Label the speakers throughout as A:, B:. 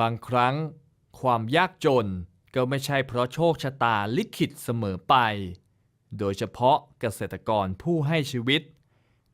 A: บางครั้งความยากจนก็ไม่ใช่เพราะโชคชะตาลิขิตเสมอไป โดยเฉพาะเกษตรกรผู้ให้ชีวิต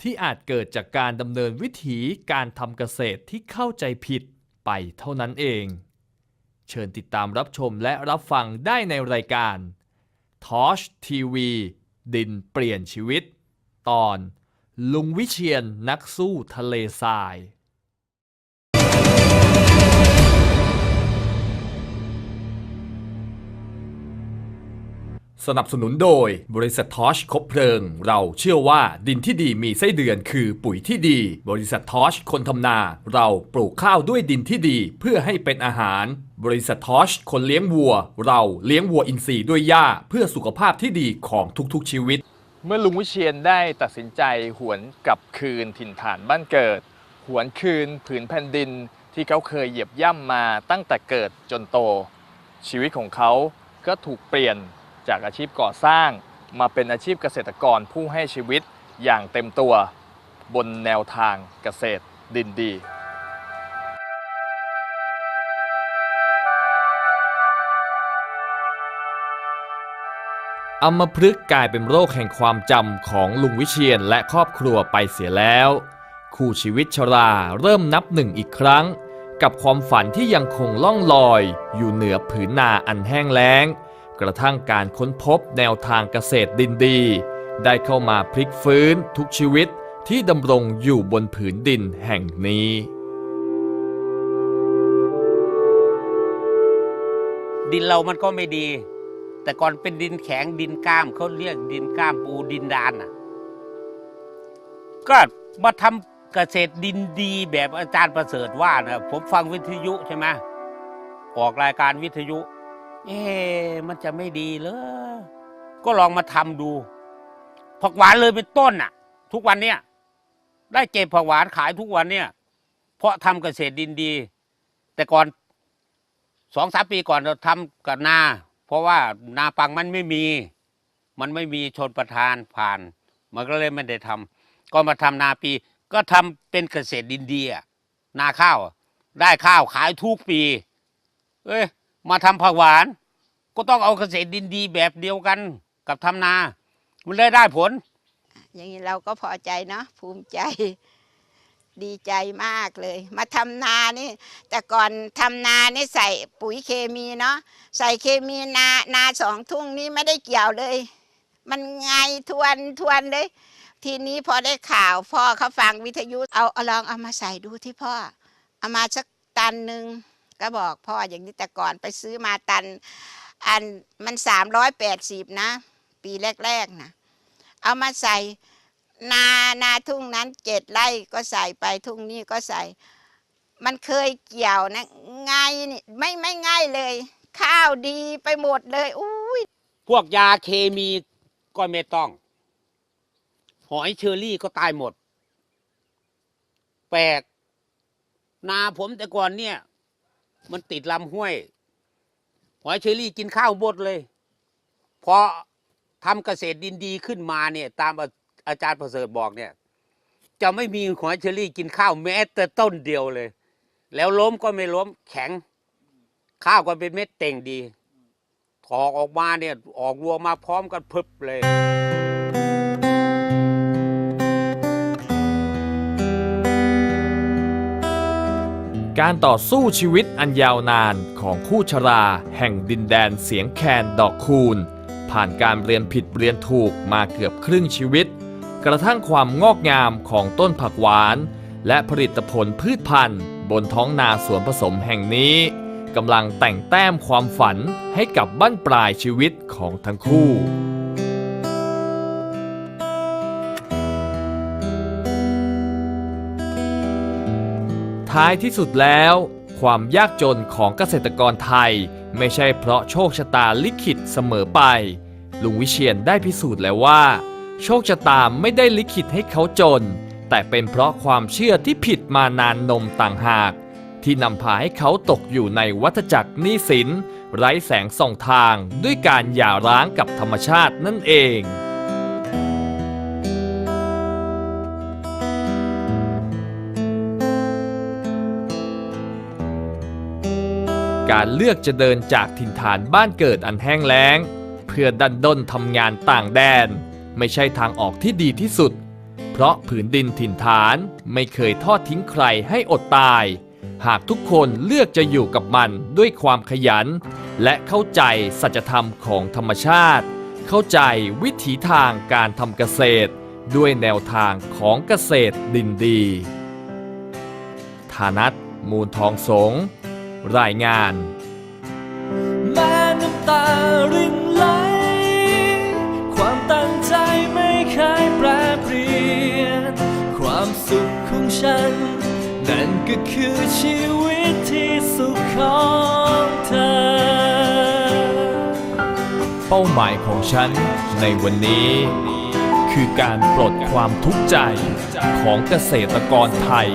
A: ที่อาจเกิดจากการดำเนินวิถีการทำเกษตรที่เข้าใจผิดไปเท่านั้นเอง เชิญติดตามรับชมและรับฟังได้ในรายการทอชทีวีดินเปลี่ยนชีวิต ตอน ลุงวิเชียนนักสู้ทะเลทราย สนับสนุนโดยบริษัททอชคบเพลิง เราเชื่อว่าดินที่ดีมีไส้เดือนคือปุ๋ยที่ดี บริษัททอชคนทำนา เราปลูกข้าวด้วยดินที่ดีเพื่อให้เป็นอาหาร บริษัททอชคนเลี้ยงวัว เราเลี้ยงวัวอินทรีย์ด้วยหญ้าเพื่อสุขภาพที่ดีของทุกๆชีวิต เมื่อลุงวิเชียนได้ตัดสินใจหวนกลับคืนถิ่นฐานบ้านเกิด หวนคืนผืนแผ่นดินที่เขาเคยเหยียบย่ำมาตั้งแต่เกิดจนโต ชีวิตของเขาก็ถูกเปลี่ยน จากอาชีพก่อสร้าง มาเป็นอาชีพเกษตรกรผู้ให้ชีวิตอย่างเต็มตัวบนแนวทางเกษตรดินดีอัมพฤกษ์กลายเป็นโรคแห่งความจำของลุงวิเชียนและครอบครัวไปเสียแล้ว คู่ชีวิตชราเริ่มนับหนึ่งอีกครั้ง กับความฝันที่ยังคงล่องลอยอยู่เหนือผืนนาอันแห้งแล้ง กระทั่งการค้นพบแนวทางเกษตรดินดี ได้เข้ามาพลิกฟื้นทุกชีวิตที่ดำรงอยู่บนผืนดินแห่งนี้
B: ดินเรามันก็ไม่ดี แต่ก่อนเป็นดินแข็งดินก้ามเขาเรียกดินก้ามปูดินดานอะ ก็มาทำเกษตรดินดีแบบอาจารย์ประเสริฐว่านะผมฟังวิทยุใช่ไหมออกรายการวิทยุ เอ๊ะมันจะไม่ดีเลยก็ลองมาทำดู ผักหวานเลยเป็นต้นอะ ทุกวันเนี้ยได้เก็บผักหวานขายทุกวันเนี่ย เพราะทำเกษตรดินดี แต่ก่อนสองสามปีก่อนเราทำกับนา เพราะว่านาปังมันไม่มี มันไม่มีชนประทานผ่าน มันก็เลยไม่ได้ทำก็มาทำนาปี ก็ทำเป็นเกษตรดินดีอะนาข้าว ได้ข้าวขายทุกปี เอ้ย มาทำผักหวาน ก็ต้องเอาเกษตรดินดีแบบเดียวกันกับทำนา มันเลยได้ผล
C: อย่างนี้เราก็พอใจเนาะภูมิใจดีใจมากเลย มาทำนานี่ แต่ก่อนทำนานี่ใส่ปุ๋ยเคมีเนาะใส่เคมีนานาสองทุ่งนี่ไม่ได้เกี่ยวเลย มันไงทวนทวนเลย ทีนี้พอได้ข่าว พ่อเขาฟังวิทยุเอาเอาลองเอามาใส่ดูที่พ่อ เอามาสักตันหนึ่ง ก็บอกพ่ออย่างนี้แต่ก่อนไปซื้อมาตัน อันมันสามร้อยแปดสิบนะ ปีแรกๆนะเอามาใส่นานาทุ่งนั้นเจ็ดไร่ก็ใส่ไปทุ่งนี้ก็ใส่ มันเคยเกี่ยวนะง่ายนี่ไม่ไม่ง่ายเลย ข้าวดีไปหมดเลยอุ้ย
B: พวกยาเคมีก็ไม่ต้อง หอยเชอรี่ก็ตายหมดแปลกนาผมแต่ก่อนเนี่ย มันติดลำห้วย หอยเชอรี่กินข้าวหมดเลย พอทำเกษตรดินดีขึ้นมาเนี่ย ตามอาอาจารย์ประเสริฐบอกเนี่ย จะไม่มีหอยเชอรี่กินข้าวแม้แต่ต้นเดียวเลย แล้วล้มก็ไม่ล้มแข็ง ข้าวก็เป็นเม็ดเต่งดีถอกออกมาเนี่ย ออกรวงมาพร้อมกันพึบเลย
A: การต่อสู้ชีวิตอันยาวนานของคู่ชรา แห่งดินแดนเสียงแคนดอกคูณ ผ่านการเรียนผิดเรียนถูกมาเกือบครึ่งชีวิต กระทั่งความงอกงามของต้นผักหวาน และผลิตผลพืชพันธุ์ บนท้องนาสวนผสมแห่งนี้กำลังแต่งแต้มความฝันให้กับบั้นปลายชีวิตของทั้งคู่ ท้ายที่สุดแล้ว ความยากจนของเกษตรกรไทย ไม่ใช่เพราะโชคชะตาลิขิตเสมอไป ลุงวิเชียนได้พิสูจน์แล้วว่า โชคชะตาไม่ได้ลิขิตให้เขาจน แต่เป็นเพราะความเชื่อที่ผิดมานานนมต่างหาก ที่นำพาให้เขาตกอยู่ในวัฏจักรหนี้สิน ไร้แสงส่องทางด้วยการหย่าร้างกับธรรมชาตินั่นเอง การเลือกจะเดินจากถิ่นฐานบ้านเกิดอันแห้งแล้ง เพื่อดันด้นทำงานต่างแดน ไม่ใช่ทางออกที่ดีที่สุด เพราะผืนดินถิ่นฐานไม่เคยทอดทิ้งใครให้อดตาย หากทุกคนเลือกจะอยู่กับมันด้วยความขยัน และเข้าใจสัจธรรมของธรรมชาติ เข้าใจวิถีทางการทำเกษตร ด้วยแนวทางของเกษตรดินดีธานัทมูลทองสง รายงาน
D: แม้น้ำตารินไหล ความตั้งใจไม่เคยแปรเปลี่ยน ความสุขของฉัน นั่นก็คือชีวิตที่สุขของเธอ
A: เป้าหมายของฉันในวันนี้ คือการปลดความทุกข์ใจของเกษตรกรไทย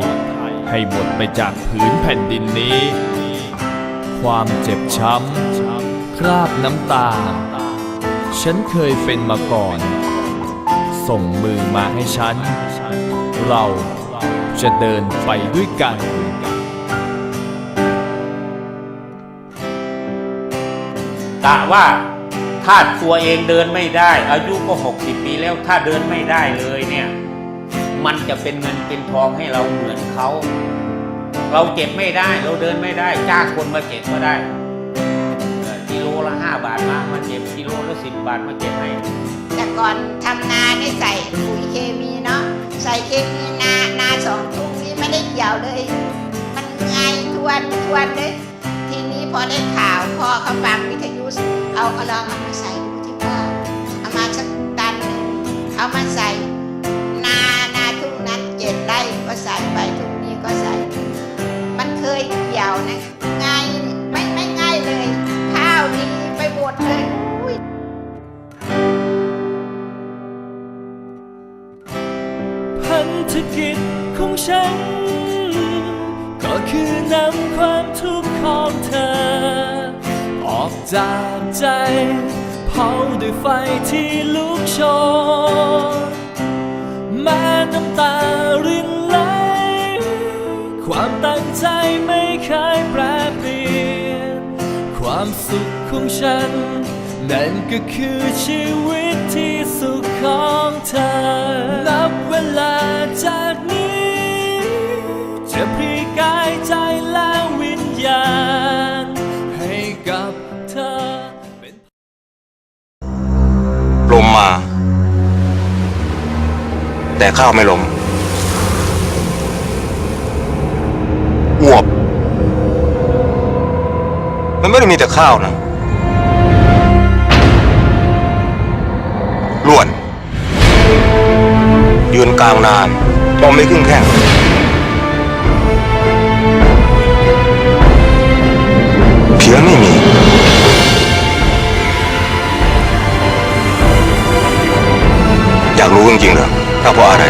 A: ให้หมดไปจากผืนแผ่นดินนี้ ความเจ็บช้ำ คราบน้ำตา ฉันเคยเป็นมาก่อน ส่งมือมาให้ฉัน เราจะเดินไปด้วยกัน
B: กะว่าถ้าตัวเองเดินไม่ได้ อายุก็ 60 ปีแล้วถ้าเดินไม่ได้เลยเนี่ย มันจะเป็นเงินเป็นทองให้เราเหมือนเขา เราเก็บไม่ได้ เราเดินไม่ได้จ้างคนมาเก็บก็ได้กิโลละห้าบาทมามาเก็บกิโลละสิบบาทมาเก็บให้
C: แต่ก่อนทำนานี่ใส่ปุ๋ยเคมีเนาะใส่เคมีนานาสองทุ่งนี้ไม่ได้เกี่ยวเลย มันไงทวนทวนเลยทีนี้พอได้ข่าวพ่อเขาฟังวิทยุเอาเอาลองเอามาใส่ดูที่พ่อเอามาสักตันหนึ่งเอามาใส่ เธ
D: อ ออกจากใจ เผาด้วยไฟที่ลุกโชนแม้น้ำตารินไหล ความตั้งใจไม่เคยแปรเปลี่ยน ความสุขของฉัน นั่นก็คือชีวิตที่สุขของเธอ นับเวลา แต่
E: ข้าวไม่ลมอวบ มันไม่ได้มีแต่ข้าวนะล้วน ยืนกลางนานมองไม่ครึ่งแข้งเพียงไม่มีอยากรู้จริงๆเหรอ ถ้าเพราะอะไร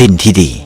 F: ดินที่ดี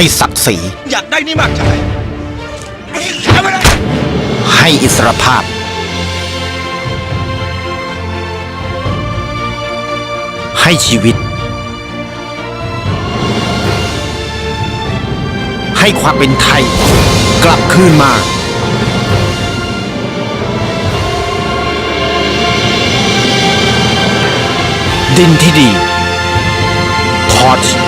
F: ให้ศักดิ์ศรี
E: อยากได้นี่มากใช่ไหมทำไมล่ะ
F: ให้อิสรภาพ ให้ชีวิต ให้ความเป็นไทย กลับคืนมาดินที่ดีพอช